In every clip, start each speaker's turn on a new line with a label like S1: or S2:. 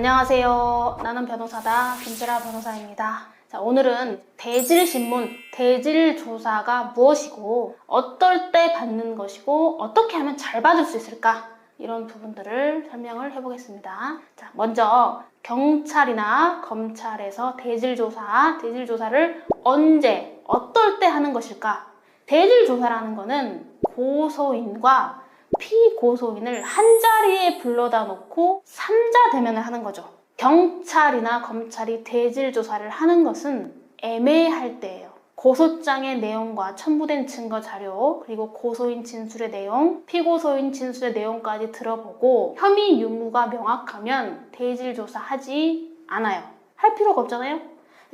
S1: 안녕하세요. 나는 변호사다. 김슬아 변호사입니다. 자, 오늘은 대질신문, 대질조사가 무엇이고, 어떨 때 받는 것이고, 어떻게 하면 잘 받을 수 있을까? 이런 부분들을 설명을 해보겠습니다. 자, 먼저 경찰이나 검찰에서 대질조사, 대질조사를 언제, 어떨 때 하는 것일까? 대질조사라는 거는 고소인과 피고소인을 한 자리에 불러다 놓고 3자 대면을 하는 거죠. 경찰이나 검찰이 대질 조사를 하는 것은 애매할 때예요. 고소장의 내용과 첨부된 증거 자료, 그리고 고소인 진술의 내용, 피고소인 진술의 내용까지 들어보고 혐의 유무가 명확하면 대질 조사하지 않아요. 할 필요가 없잖아요.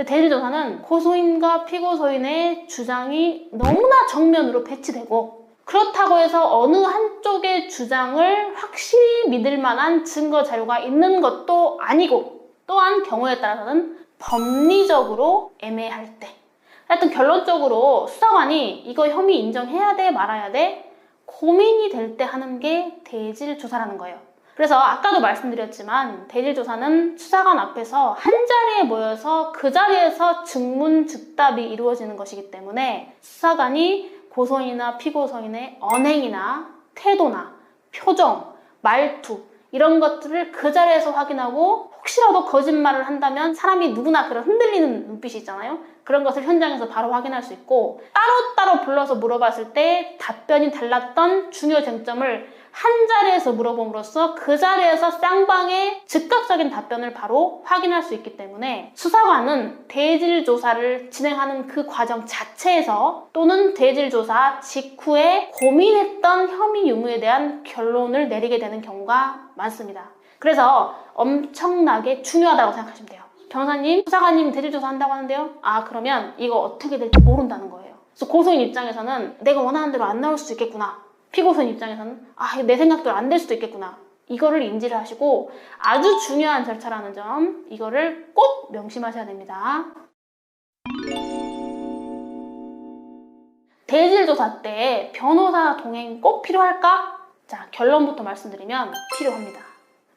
S1: 대질 조사는 고소인과 피고소인의 주장이 너무나 정면으로 배치되고 그렇다고 해서 어느 한쪽의 주장을 확실히 믿을 만한 증거 자료가 있는 것도 아니고 또한 경우에 따라서는 법리적으로 애매할 때 하여튼 결론적으로 수사관이 이거 혐의 인정해야 돼 말아야 돼 고민이 될 때 하는 게 대질 조사라는 거예요. 그래서 아까도 말씀드렸지만 대질 조사는 수사관 앞에서 한 자리에 모여서 그 자리에서 증문 즉답이 이루어지는 것이기 때문에 수사관이 고소인이나 피고소인의 언행이나 태도나 표정, 말투 이런 것들을 그 자리에서 확인하고 혹시라도 거짓말을 한다면 사람이 누구나 그런 흔들리는 눈빛이 있잖아요. 그런 것을 현장에서 바로 확인할 수 있고 따로따로 불러서 물어봤을 때 답변이 달랐던 중요 쟁점을 한 자리에서 물어봄으로써 그 자리에서 쌍방의 즉각적인 답변을 바로 확인할 수 있기 때문에 수사관은 대질 조사를 진행하는 그 과정 자체에서 또는 대질 조사 직후에 고민했던 혐의 유무에 대한 결론을 내리게 되는 경우가 많습니다. 그래서 엄청나게 중요하다고 생각하시면 돼요. 변호사님, 수사관님 대질 조사 한다고 하는데요. 아, 그러면 이거 어떻게 될지 모른다는 거예요. 그래서 고소인 입장에서는 내가 원하는 대로 안 나올 수도 있겠구나. 피고소인 입장에서는 아, 내 생각대로 안 될 수도 있겠구나. 이거를 인지를 하시고 아주 중요한 절차라는 점 이거를 꼭 명심하셔야 됩니다. 대질조사 때 변호사 동행 꼭 필요할까? 자, 결론부터 말씀드리면 필요합니다.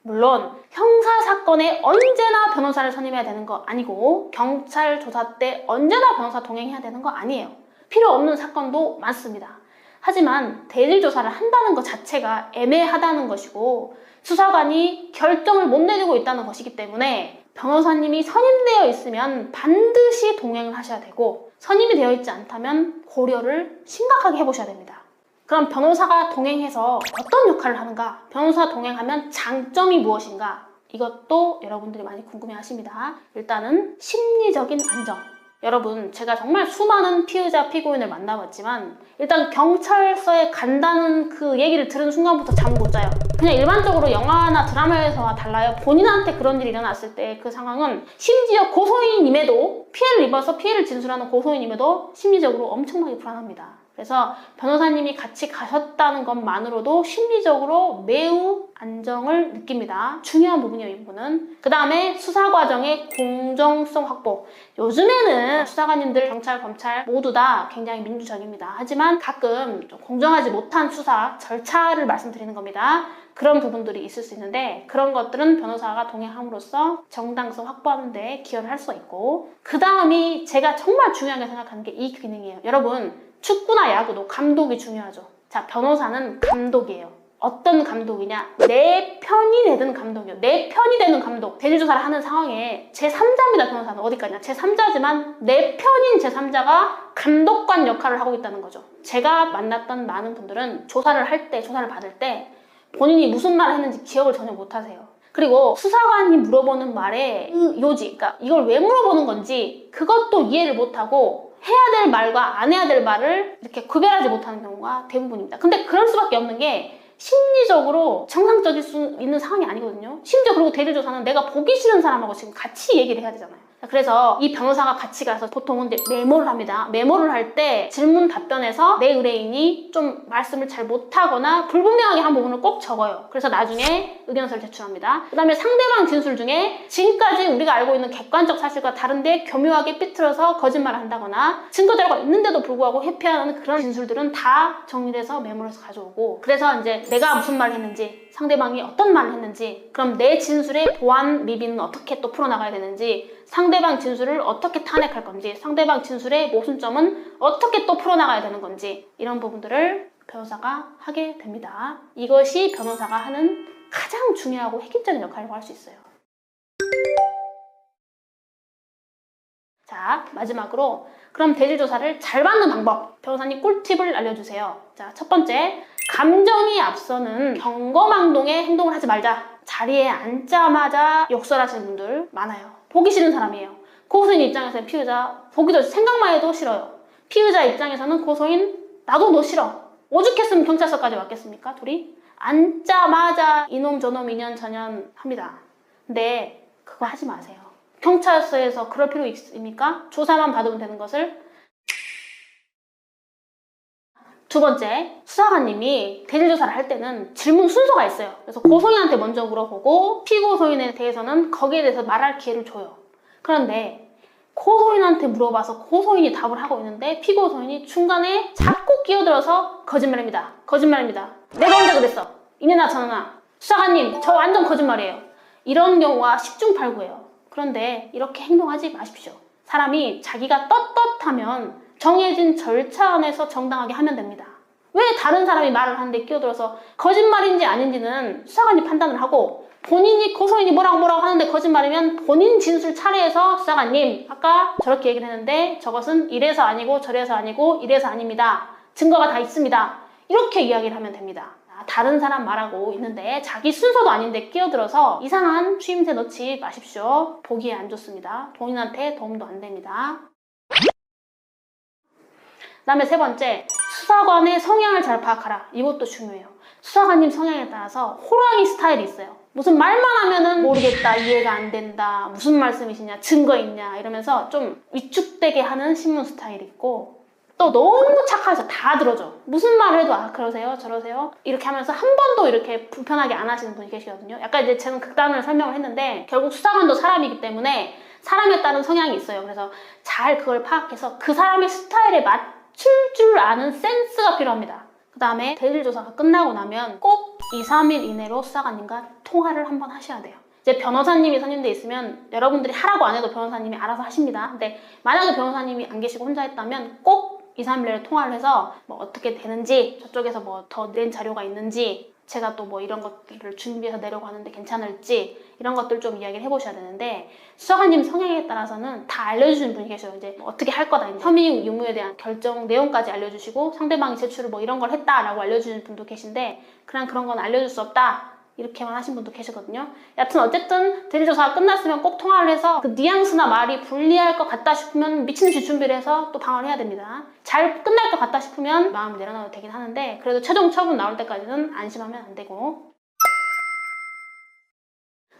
S1: 물론 형사 사건에 언제나 변호사를 선임해야 되는 거 아니고 경찰 조사 때 언제나 변호사 동행해야 되는 거 아니에요. 필요 없는 사건도 많습니다. 하지만 대질 조사를 한다는 것 자체가 애매하다는 것이고 수사관이 결정을 못 내리고 있다는 것이기 때문에 변호사님이 선임되어 있으면 반드시 동행을 하셔야 되고 선임이 되어 있지 않다면 고려를 심각하게 해보셔야 됩니다. 그럼 변호사가 동행해서 어떤 역할을 하는가? 변호사 동행하면 장점이 무엇인가? 이것도 여러분들이 많이 궁금해 하십니다. 일단은 심리적인 안정. 여러분, 제가 정말 수많은 피의자, 피고인을 만나봤지만 일단 경찰서에 간다는 그 얘기를 들은 순간부터 잠 못 자요. 그냥 일반적으로 영화나 드라마에서와 달라요. 본인한테 그런 일이 일어났을 때 그 상황은 심지어 고소인임에도 피해를 입어서 피해를 진술하는 고소인임에도 심리적으로 엄청나게 불안합니다. 그래서 변호사님이 같이 가셨다는 것만으로도 심리적으로 매우 안정을 느낍니다. 중요한 부분이에요, 이 부분은. 그 다음에 수사 과정의 공정성 확보. 요즘에는 수사관님들, 경찰, 검찰 모두 다 굉장히 민주적입니다. 하지만 가끔 좀 공정하지 못한 수사 절차를 말씀드리는 겁니다. 그런 부분들이 있을 수 있는데 그런 것들은 변호사가 동행함으로써 정당성 확보하는 데 기여를 할 수가 있고 그 다음이 제가 정말 중요하게 생각하는 게 이 기능이에요. 여러분 축구나 야구도 감독이 중요하죠. 자, 변호사는 감독이에요. 어떤 감독이냐? 내 편이 되는 감독이요. 내 편이 되는 감독. 대리조사를 하는 상황에 제3자입니다, 변호사는. 어디까지나. 제3자지만 내 편인 제3자가 감독관 역할을 하고 있다는 거죠. 제가 만났던 많은 분들은 조사를 할 때, 조사를 받을 때 본인이 무슨 말을 했는지 기억을 전혀 못 하세요. 그리고 수사관이 물어보는 말의 그 요지, 그러니까 이걸 왜 물어보는 건지 그것도 이해를 못하고 해야 될 말과 안 해야 될 말을 이렇게 구별하지 못하는 경우가 대부분입니다. 근데 그럴 수밖에 없는 게 심리적으로 정상적일 수 있는 상황이 아니거든요. 심지어 그리고 대리조사는 내가 보기 싫은 사람하고 지금 같이 얘기를 해야 되잖아요. 자, 그래서 이 변호사가 같이 가서 보통은 메모를 합니다. 메모를 할 때 질문 답변에서 내 의뢰인이 좀 말씀을 잘 못하거나 불분명하게 한 부분을 꼭 적어요. 그래서 나중에 의견서를 제출합니다. 그 다음에 상대방 진술 중에 지금까지 우리가 알고 있는 객관적 사실과 다른데 교묘하게 삐뚤어서 거짓말을 한다거나 증거 자료가 있는데도 불구하고 회피하는 그런 진술들은 다 정리돼서 메모를 해서 가져오고 그래서 이제 내가 무슨 말을 했는지 상대방이 어떤 말을 했는지 그럼 내 진술의 보완 미비는 어떻게 또 풀어나가야 되는지 상대방 진술을 어떻게 탄핵할 건지 상대방 진술의 모순점은 어떻게 또 풀어나가야 되는 건지 이런 부분들을 변호사가 하게 됩니다. 이것이 변호사가 하는 가장 중요하고 획기적인 역할이라고 할 수 있어요. 자, 마지막으로 그럼 대질 조사를 잘 받는 방법 변호사님 꿀팁을 알려주세요. 자, 첫 번째 감정이 앞서는 경거망동의 행동을 하지 말자. 자리에 앉자마자 욕설하시는 분들 많아요. 보기 싫은 사람이에요. 고소인 입장에서는 피의자 보기도 생각만 해도 싫어요. 피의자 입장에서는 고소인 나도 너 싫어. 오죽했으면 경찰서까지 왔겠습니까? 둘이 앉자마자 이놈 저놈 인연 전연 합니다. 근데 그거 하지 마세요. 경찰서에서 그럴 필요 있습니까? 조사만 받으면 되는 것을 두 번째, 수사관님이 대질조사를 할 때는 질문 순서가 있어요. 그래서 고소인한테 먼저 물어보고 피고소인에 대해서는 거기에 대해서 말할 기회를 줘요. 그런데 고소인한테 물어봐서 고소인이 답을 하고 있는데 피고소인이 중간에 자꾸 끼어들어서 거짓말입니다. 거짓말입니다. 내가 언제 그랬어? 이내나 저나 수사관님 저 완전 거짓말이에요. 이런 경우가 10중 8구예요. 그런데 이렇게 행동하지 마십시오. 사람이 자기가 떳떳하면 정해진 절차 안에서 정당하게 하면 됩니다. 왜 다른 사람이 말을 하는데 끼어들어서 거짓말인지 아닌지는 수사관이 판단을 하고 본인이 고소인이 뭐라고 뭐라고 하는데 거짓말이면 본인 진술 차례에서 수사관님 아까 저렇게 얘기를 했는데 저것은 이래서 아니고 저래서 아니고 이래서 아닙니다. 증거가 다 있습니다. 이렇게 이야기를 하면 됩니다. 다른 사람 말하고 있는데 자기 순서도 아닌데 끼어들어서 이상한 추임새 넣지 마십시오. 보기에 안 좋습니다. 본인한테 도움도 안 됩니다. 그 다음에 세 번째, 수사관의 성향을 잘 파악하라. 이것도 중요해요. 수사관님 성향에 따라서 호랑이 스타일이 있어요. 무슨 말만 하면은 모르겠다, 이해가 안 된다, 무슨 말씀이시냐, 증거 있냐 이러면서 좀 위축되게 하는 신문 스타일이 있고 또 너무 착하셔. 다 들어줘. 무슨 말을 해도 아 그러세요, 저러세요 이렇게 하면서 한 번도 이렇게 불편하게 안 하시는 분이 계시거든요. 약간 이제 저는 극단을 설명을 했는데 결국 수사관도 사람이기 때문에 사람에 따른 성향이 있어요. 그래서 잘 그걸 파악해서 그 사람의 스타일에 맞 출 줄 아는 센스가 필요합니다. 그 다음에 대질 조사가 끝나고 나면 꼭 2, 3일 이내로 수사관님과 통화를 한번 하셔야 돼요. 이제 변호사님이 선임돼 있으면 여러분들이 하라고 안 해도 변호사님이 알아서 하십니다. 근데 만약에 변호사님이 안 계시고 혼자 했다면 꼭 2, 3일 내에 통화를 해서 뭐 어떻게 되는지 저쪽에서 뭐 더 낸 자료가 있는지 제가 또 뭐 이런 것들을 준비해서 내려고 하는데 괜찮을지 이런 것들 좀 이야기를 해보셔야 되는데 수사관님 성향에 따라서는 다 알려주시는 분이 계셔요. 이제 뭐 어떻게 할 거다. 혐의 유무에 대한 결정 내용까지 알려주시고 상대방이 제출을 뭐 이런 걸 했다라고 알려주시는 분도 계신데 그냥 그런 건 알려줄 수 없다. 이렇게만 하신 분도 계시거든요. 여튼 어쨌든 대리조사가 끝났으면 꼭 통화를 해서 그 뉘앙스나 말이 불리할 것 같다 싶으면 미친 듯이 준비를 해서 또 방어를 해야 됩니다. 잘 끝날 것 같다 싶으면 마음 내려놔도 되긴 하는데 그래도 최종 처분 나올 때까지는 안심하면 안 되고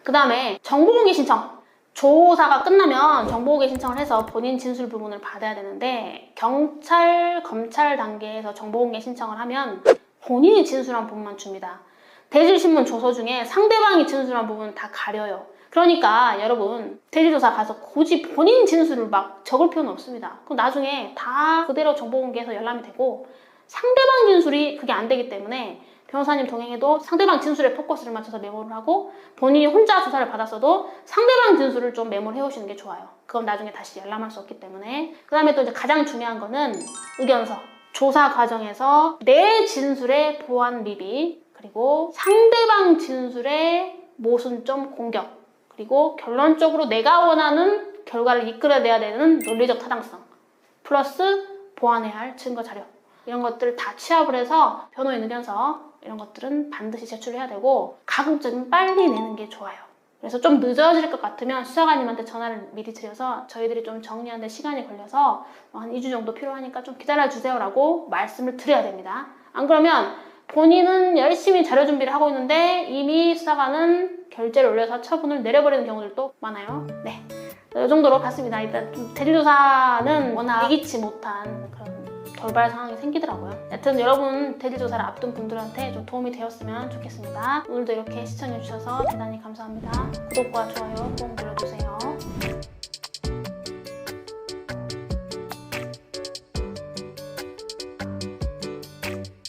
S1: 그 다음에 정보공개 신청 조사가 끝나면 정보공개 신청을 해서 본인 진술 부분을 받아야 되는데 경찰, 검찰 단계에서 정보공개 신청을 하면 본인이 진술한 부분만 줍니다. 대질신문 조서 중에 상대방이 진술한 부분 다 가려요. 그러니까 여러분 대질조사 가서 굳이 본인 진술을 막 적을 필요는 없습니다. 그럼 나중에 다 그대로 정보공개해서 열람이 되고 상대방 진술이 그게 안 되기 때문에 변호사님 동행해도 상대방 진술에 포커스를 맞춰서 메모를 하고 본인이 혼자 조사를 받았어도 상대방 진술을 좀 메모를 해오시는 게 좋아요. 그건 나중에 다시 열람할 수 없기 때문에 그 다음에 또 이제 가장 중요한 거는 의견서 조사 과정에서 내 진술의 보완 미비 그리고 상대방 진술의 모순점 공격 그리고 결론적으로 내가 원하는 결과를 이끌어내야 되는 논리적 타당성 플러스 보완해야 할 증거 자료 이런 것들을 다 취합을 해서 변호인 의견서 이런 것들은 반드시 제출해야 되고 가급적이면 빨리 내는 게 좋아요. 그래서 좀 늦어질 것 같으면 수사관님한테 전화를 미리 드려서 저희들이 좀 정리하는데 시간이 걸려서 한 2주 정도 필요하니까 좀 기다려주세요라고 말씀을 드려야 됩니다. 안 그러면 본인은 열심히 자료 준비를 하고 있는데 이미 수사관은 결재를 올려서 처분을 내려버리는 경우들도 많아요. 네. 이 정도로 봤습니다. 일단 좀 대리조사는 워낙 예기치 못한 그런 돌발 상황이 생기더라고요. 여튼 여러분 대리조사를 앞둔 분들한테 좀 도움이 되었으면 좋겠습니다. 오늘도 이렇게 시청해주셔서 대단히 감사합니다. 구독과 좋아요 꼭 눌러주세요.